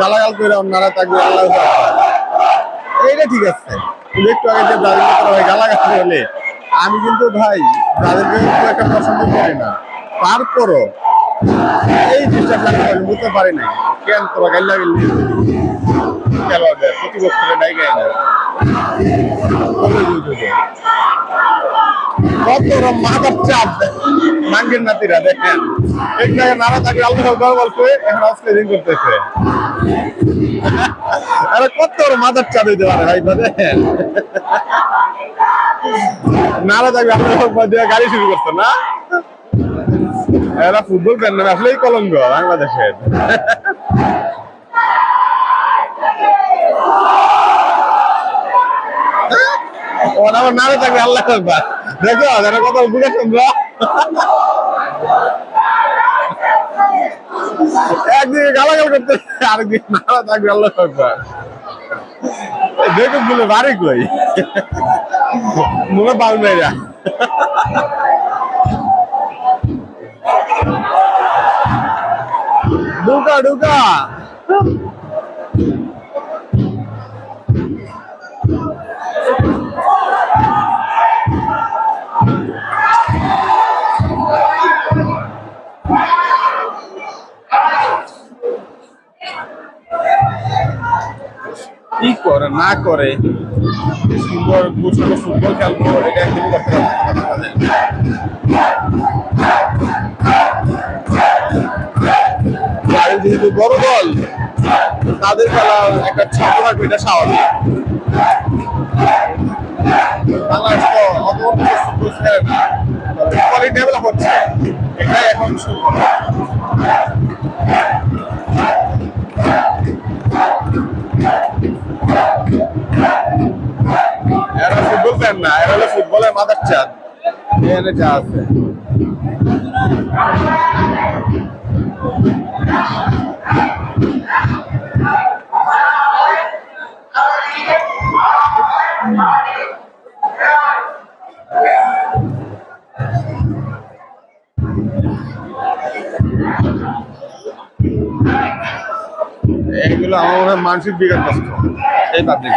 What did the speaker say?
গালাগাল থাকবে ঠিক আছে। একটু আগে যে হলে। আমি কিন্তু ভাই, ব্রাজিলকে পছন্দ করি না। তারপরও এই জিনিসটা পারি না কেন তোরা গাইলা গেলি খেলোয়াড়দের, প্রতিপক্ষের ডাই গায় না। কত রকম মাথার চাপ নাতিরা, দেখেন। এক জায়গায় এখন আজকে করতেছে। আরে কত বড় মাথার চাপ দিতে পারে ভাই দেখেন আল্লাহ দিয়ে গাড়ি শুরু করতো না? এরা ফুটবল ফ্যান না আসলেই কলঙ্ক, বাংলাদেশের। ওরা আমার নামে থাকবে আল্লাহ দেখো, যারা কথা বুঝে তোমরা একদিকে গালাগাল করতে, আরেকদিকে নাড়া থাকবে আল্লাহ একবার দেখো বলে বাড়ি কই? মনে পাল মেয়েরা ঢুকা ঢুকা। কি করে, না করে? সুন্দর সুন্দর ফুটবল খেলব এটা একদমই করতে পারবে যেহেতু বড় দল, তাদের খেলা একটা ছাপ থাকবে এটা স্বাভাবিক। বাংলাদেশ তো ডেভেলপ হচ্ছে। এটাই এখন শুরু এরা ফুটবল ফ্যান না এরা হলো ফুটবলের মাদার চাঁদ এনে যা আছে। এইগুলো আমার মানসিক বিকাশ এই পাবলিক